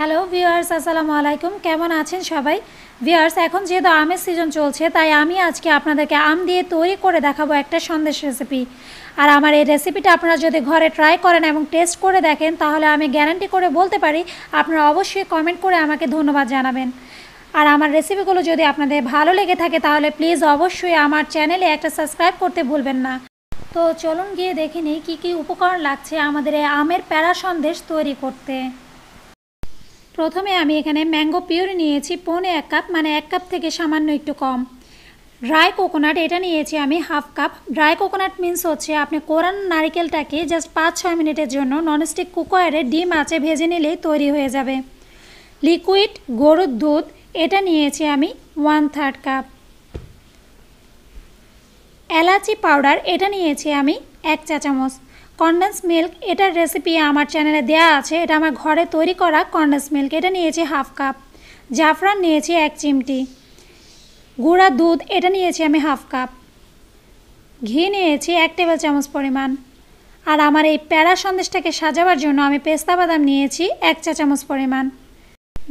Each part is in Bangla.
হ্যালো ভিউয়ার্স আসসালামু আলাইকুম। কেমন আছেন সবাই? ভিউয়ার্স এখন যেহেতু আমের সিজন চলছে, তাই আমি আজকে আপনাদেরকে আম দিয়ে তৈরি করে দেখাবো একটা সন্দেশ রেসিপি আর আমার এই রেসিপিটা আপনারা যদি ঘরে ট্রাই করেন এবং টেস্ট করে দেখেন, তাহলে আমি গ্যারান্টি করে বলতে পারি, আপনারা অবশ্যই কমেন্ট করে আমাকে ধন্যবাদ জানাবেন। আর আমার রেসিপিগুলো যদি আপনাদের ভালো লেগে থাকে, তাহলে প্লিজ অবশ্যই আমার চ্যানেলে একটা সাবস্ক্রাইব করতে ভুলবেন না। তো চলুন গিয়ে দেখে নিই, কী কী উপকরণ লাগছে আমাদের এই আমের প্যারা সন্দেশ তৈরি করতে। প্রথমে আমি এখানে ম্যাঙ্গো পিউরি নিয়েছি, পৌনে এক কাপ মানে এক কাপ থেকে সামান্য একটু কম। ড্রাই কোকোনাট, এটা নিয়েছি আমি half cup. Dry coconut means হচ্ছে আপনি কোরান নারিকেলটাকে জাস্ট পাঁচ ছয় মিনিটের জন্য ননস্টিক কুকারে ডিম আছে, ভেজে নিলেই তৈরি হয়ে যাবে। লিকুইড, গরুর দুধ, এটা নিয়েছি আমি ওয়ান থার্ড কাপ। এলাচি পাউডার, এটা নিয়েছি আমি এক চা চামচ কন্ডেন্স মিল্ক এটার রেসিপি আমার চ্যানেলে দেওয়া আছে। এটা আমার ঘরে তৈরি করা কন্ডেন্স মিল্ক এটা নিয়েছি হাফ কাপ জাফরান নিয়েছি এক চিমটি। গুঁড়া দুধ, এটা নিয়েছি আমি হাফ কাপ ঘি নিয়েছি এক টেবিল চামচ পরিমাণ। আর আমার এই প্যারা সন্দেশটাকে সাজাবার জন্য আমি পেস্তা বাদাম নিয়েছি এক চা চামচ পরিমাণ।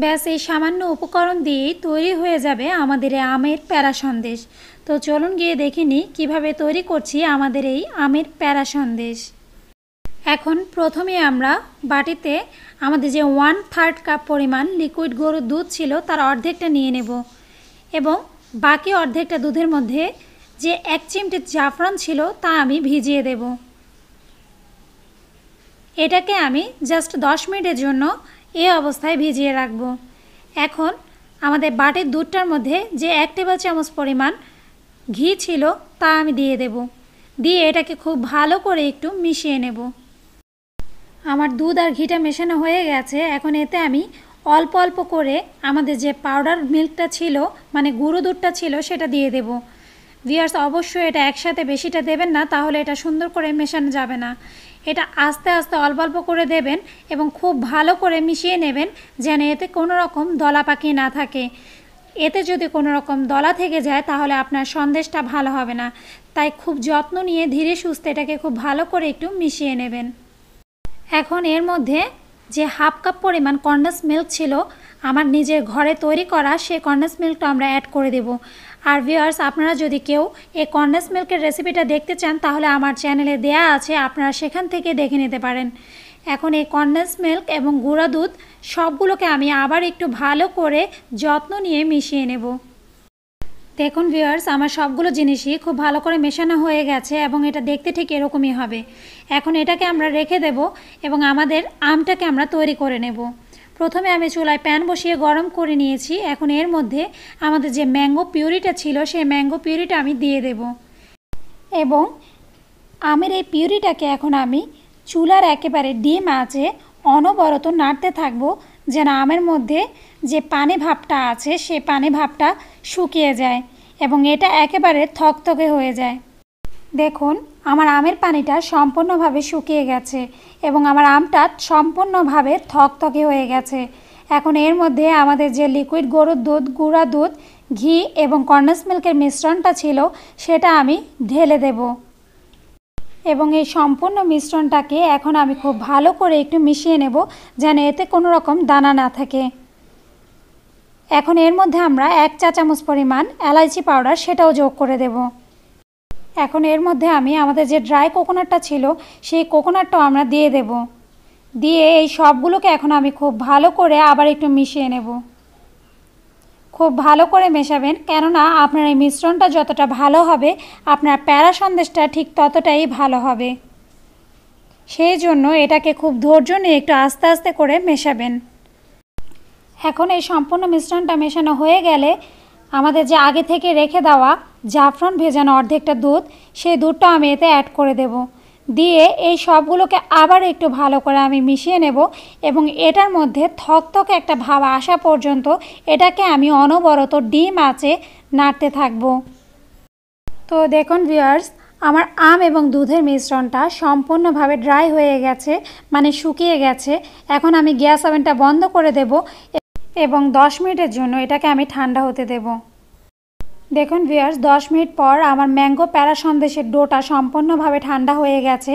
ব্যাস, এই সামান্য উপকরণ দিয়েই তৈরি হয়ে যাবে আমাদের এই আমের প্যারা সন্দেশ। তো চলুন গিয়ে দেখিনি কীভাবে তৈরি করছি আমাদের এই আমের প্যারা সন্দেশ। এখন প্রথমে আমরা বাটিতে আমাদের যে ওয়ান থার্ড কাপ পরিমাণ লিকুইড গরুর দুধ ছিল তার অর্ধেকটা নিয়ে নেব এবং বাকি অর্ধেকটা দুধের মধ্যে যে এক চিমটি জাফরান ছিল তা আমি ভিজিয়ে দেব। এটাকে আমি জাস্ট দশ মিনিটের জন্য এ অবস্থায় ভিজিয়ে রাখব। এখন আমাদের বাটির দুধটার মধ্যে যে এক টেবিল চামচ পরিমাণ ঘি ছিল তা আমি দিয়ে দেব। দিয়ে এটাকে খুব ভালো করে একটু মিশিয়ে নেব। আমার দুধ আর ঘিটা মেশানো হয়ে গেছে। এখন এতে আমি অল্প অল্প করে আমাদের যে পাউডার মিল্কটা ছিল মানে গুঁড়ো দুধটা ছিল, সেটা দিয়ে দেব। ভিয়ার্স অবশ্যই এটা একসাথে বেশিটা দেবেন না, তাহলে এটা সুন্দর করে মেশানো যাবে না। এটা আস্তে আস্তে অল্প অল্প করে দেবেন এবং খুব ভালো করে মিশিয়ে নেবেন, যেন এতে কোনো রকম দলা পাকি না থাকে। এতে যদি কোনো রকম দলা থেকে যায়, তাহলে আপনার সন্দেশটা ভালো হবে না। তাই খুব যত্ন নিয়ে ধীরে সুস্থে এটাকে খুব ভালো করে একটু মিশিয়ে নেবেন। এখন এর মধ্যে যে হাফ কাপ পরিমাণ কন্ডেন্স মিল্ক ছিল, আমার নিজের ঘরে তৈরি করা সেই কন্ডেন্স মিল্কটা আমরা অ্যাড করে দেব। আর ভিওয়ার্স আপনারা যদি কেউ এই কন্ডেন্স মিল্কের রেসিপিটা দেখতে চান, তাহলে আমার চ্যানেলে দেয়া আছে, আপনারা সেখান থেকে দেখে নিতে পারেন। এখন এই কন্ডেন্স মিল্ক এবং গুঁড়া দুধ সবগুলোকে আমি আবার একটু ভালো করে যত্ন নিয়ে মিশিয়ে নেব। দেখুন ভিউয়ার্স আমার সবগুলো জিনিসই খুব ভালো করে মেশানো হয়ে গেছে এবং এটা দেখতে ঠিক এরকমই হবে। এখন এটাকে আমরা রেখে দেব এবং আমাদের আমটাকে আমরা তৈরি করে নেব। প্রথমে আমি চুলায় প্যান বসিয়ে গরম করে নিয়েছি। এখন এর মধ্যে আমাদের যে ম্যাঙ্গো পিউরিটা ছিল, সেই ম্যাঙ্গো পিউরিটা আমি দিয়ে দেব। এবং আমের এই পিউরিটাকে এখন আমি চুলার একেবারে ডিম আছে অনবরত নাড়তে থাকব। যেন আমের মধ্যে যে পানি ভাবটা আছে, সে পানি ভাবটা শুকিয়ে যায় এবং এটা একেবারে থকথকে হয়ে যায়। দেখুন, আমার আমের পানিটা সম্পূর্ণভাবে শুকিয়ে গেছে এবং আমার আমটা সম্পূর্ণভাবে থকথকে হয়ে গেছে। এখন এর মধ্যে আমাদের যে লিকুইড গরুর দুধ, গুঁড়া দুধ, ঘি এবং কর্নেস মিল্কের মিশ্রণটা ছিল, সেটা আমি ঢেলে দেব। এবং এই সম্পূর্ণ মিশ্রণটাকে এখন আমি খুব ভালো করে একটু মিশিয়ে নেব যেন এতে কোনো রকম দানা না থাকে। এখন এর মধ্যে আমরা এক চা চামচ পরিমাণ এলাইচি পাউডার সেটাও যোগ করে দেব। এখন এর মধ্যে আমি আমাদের যে ড্রাই কোকোনাটটা ছিল, সেই কোকোনাটটাও আমরা দিয়ে দেব। দিয়ে এই সবগুলোকে এখন আমি খুব ভালো করে আবার একটু মিশিয়ে নেব। খুব ভালো করে মেশাবেন। কেননা আপনার এই মিশ্রণটা যতটা ভালো হবে, আপনার প্যারা সন্দেশটা ঠিক ততটাই ভালো হবে। সেই জন্য এটাকে খুব ধৈর্য নিয়ে একটু আস্তে আস্তে করে মেশাবেন। এখন এই সম্পূর্ণ মিশ্রণটা মেশানো হয়ে গেলে আমাদের যে আগে থেকে রেখে দেওয়া জাফরন ভেজানো অর্ধেকটা দুধ, সেই দুধটা আমি এতে অ্যাড করে দেব। দিয়ে এই সবগুলোকে আবার একটু ভালো করে আমি মিশিয়ে নেব এবং এটার মধ্যে থকথকে একটা ভাব আসা পর্যন্ত এটাকে আমি অনবরত ডিম আছে নাড়তে থাকব। তো দেখুন ভিউয়ার্স, আমার আম এবং দুধের মিশ্রণটা সম্পূর্ণভাবে ড্রাই হয়ে গেছে মানে শুকিয়ে গেছে। এখন আমি গ্যাস ওভেনটা বন্ধ করে দেব এবং 10 মিনিটের জন্য এটাকে আমি ঠান্ডা হতে দেব। দেখুন ভিয়ার্স 10 মিনিট পর আমার ম্যাঙ্গো প্যারা সন্দেশের ডোটা সম্পূর্ণভাবে ঠান্ডা হয়ে গেছে।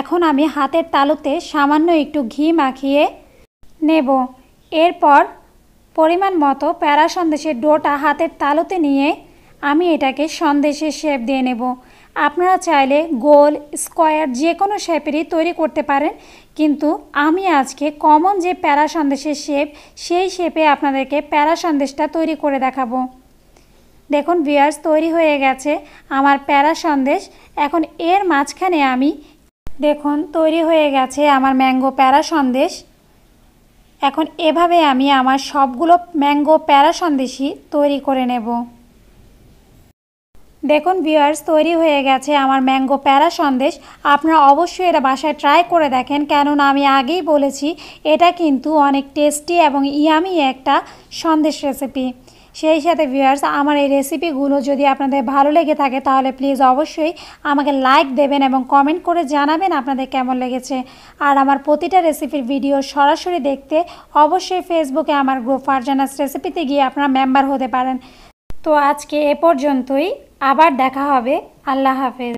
এখন আমি হাতের তালুতে সামান্য একটু ঘি মাখিয়ে নেব। এরপর পরিমাণ মতো প্যারা সন্দেশের ডোটা হাতের তালুতে নিয়ে আমি এটাকে সন্দেশের শেপ দিয়ে নেব। আপনারা চাইলে গোল স্কোয়ার যে কোনো শেপেরই তৈরি করতে পারেন। কিন্তু আমি আজকে কমন যে প্যারা সন্দেশের শেপ সেই শেপে আপনাদেরকে প্যারা সন্দেশটা তৈরি করে দেখাবো। দেখুন বিয়ার্স তৈরি হয়ে গেছে আমার প্যারা সন্দেশ। এখন এর মাঝখানে আমি, দেখুন, তৈরি হয়ে গেছে আমার ম্যাঙ্গো প্যারা সন্দেশ। এখন এভাবে আমি আমার সবগুলো ম্যাঙ্গো প্যারা সন্দেশই তৈরি করে নেব। দেখুন ভিউয়ার্স তৈরি হয়ে গেছে আমার ম্যাঙ্গো প্যারা সন্দেশ। আপনারা অবশ্যই এটা বাসায় ট্রাই করে দেখেন, কেননা আমি আগেই বলেছি, এটা কিন্তু অনেক টেস্টি এবং ইয়ামি একটা সন্দেশ রেসিপি সেই সাথে ভিউয়ার্স আমার এই রেসিপিগুলো যদি আপনাদের ভালো লেগে থাকে, তাহলে প্লিজ অবশ্যই আমাকে লাইক দেবেন এবং কমেন্ট করে জানাবেন আপনাদের কেমন লেগেছে। আর আমার প্রতিটা রেসিপির ভিডিও সরাসরি দেখতে অবশ্যই ফেসবুকে আমার গ্রুপ ফারজানাস রেসিপিতে গিয়ে আপনারা মেম্বার হতে পারেন। তো আজকে এ পর্যন্তই, আবার দেখা হবে। আল্লাহ হাফেজ।